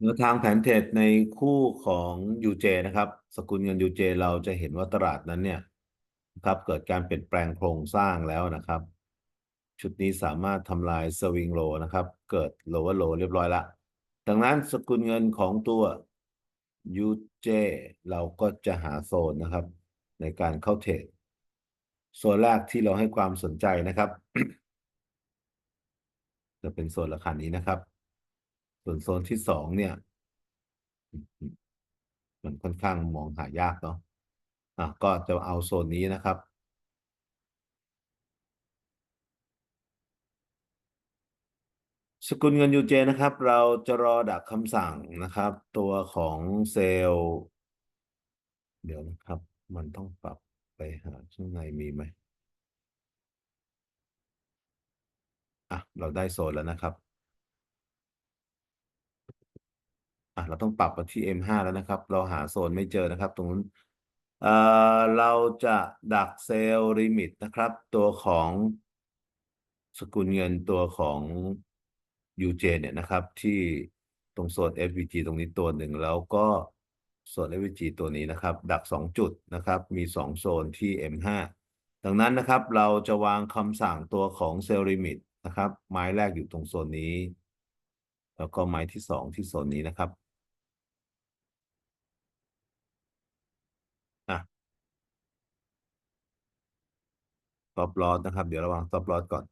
แนวทางแผนเทรดในคู่ของ UJ นะครับ สกุลเงิน UJ เราจะเห็นว่าตลาดนั้นเนี่ยครับเกิดการเปลี่ยนแปลงโครงสร้างแล้วนะครับ ชุดนี้สามารถทำลายสวิงโลนะครับ เกิดโลว์โลเรียบร้อยละดังนั้นสกุลเงินของตัว UJ เราก็จะหาโซนนะครับ ในการเข้าเทรดโซนแรกที่เราให้ความสนใจนะครับ จะเป็นโซนราคานี้นะครับ ส่วนโซนที่สองเนี่ย มันค่อนข้างมองหายากเนาะอะก็จะเอาโซนนี้นะครับสกุลเงิน UJ นะครับ เราจะรอดักคำสั่งนะครับ ตัวของเซลล์ เดี๋ยวนะครับ มันต้องปรับไปหาข้างในมีไหมอะ เราได้โซนแล้วนะครับ อะเราต้องปรับมาที่ M5 แล้วนะครับ เราหาโซนไม่เจอนะครับ ตรงนู้นเอ่อเราจะดักเซลล์ลิมิตนะครับ ตัวของสกุลเงินตัวของ UJ เนี่ยนะครับ ที่ตรงโซน FVG ตรงนี้ตัวหนึ่งแล้วก็โซน FVG ตัวนี้นะครับ ดักสองจุดนะครับ มีสองโซนที่ M5 ดังนั้นนะครับ เราจะวางคำสั่งตัวของเซลล์ลิมิตนะครับ ไม้แรกอยู่ตรงโซนนี้ แล้วก็ไม้ที่สองที่โซนนี้นะครับ อะ stop loss นะครับ เดี๋ยวระวัง stop loss ก่อน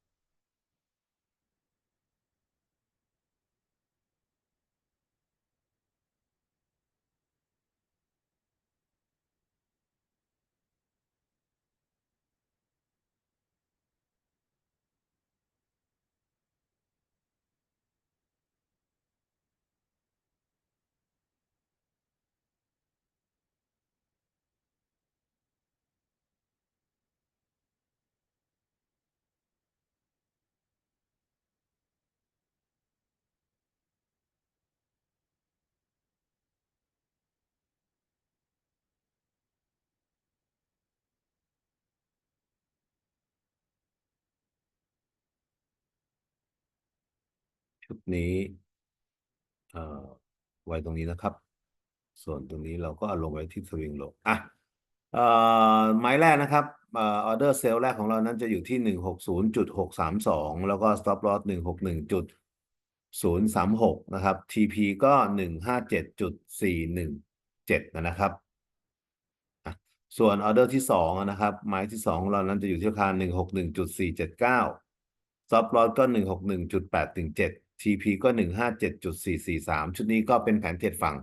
ชุดนี้ไว้ตรงนี้นะครับ ส่วนตรงนี้เราก็เอาลงไว้ที่สวิงโลอะเอ่อไม้แรกนะครับออเดอร์เซลแรกของเรานั้นจะอยู่ที่หนึ่งหกศูนย์จุดหกสามสองแล้วก็ stop loss หนึ่งหกหนึ่งจุดศูนย์สามหกนะครับ TP ก็หนึ่งห้าเจ็ดจุดสี่หนึ่งเจ็ดนะครับ ส่วนออเดอร์ที่สองนะครับ ไม้ที่สองของเรานั้นจะอยู่ที่ราคาหนึ่งหกหนึ่งจุดสี่เจ็ดเก้า stop loss ก็หนึ่งหกหนึ่งจุดแปดถึงเจ็ด TP ก็หนึ่งห้าเจ็ดจุดสี่สี่สามชุดนี้ก็เป็นแผนเทรดฝั่ง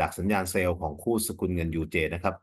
ดักสัญญาณเซลล์ของคู่สกุลเงิน UJ นะครับ